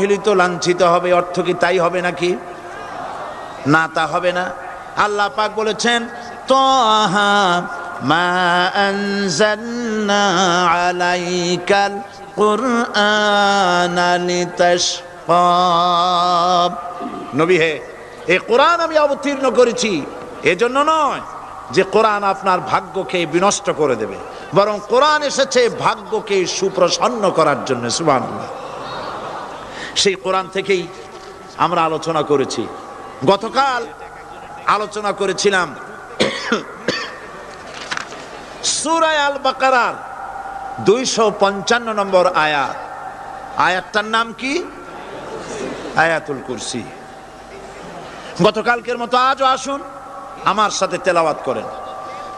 অবহেলিত লাঞ্ছিত হবে, অর্থ কি তাই হবে নাকি? না, তা হবে না। আল্লাহ পাক বলেছেন, তোহা মা আনজালনা আলাইকাল কুরআনা নবী হে এই কোরআন আমি অবতীর্ণ করেছি। এজন্য নয় যে কোরআন আপনার ভাগ্যকে বিনষ্ট করে দেবে, বরং কোরআন এসেছে ভাগ্যকে সুপ্রসন্ন করার জন্য, সুবহানাল্লাহ। সেই কোরআন থেকেই আমরা আলোচনা করেছি। গতকাল আলোচনা করেছিলাম সুরায় আল বাকারার দুইশো পঞ্চান্ন নম্বর আয়াত। আয়াতটার নাম কি? আয়াতুল কুরসি। গতকালকের মতো আজও আসুন, আমার সাথে তেলাওয়াত করেন।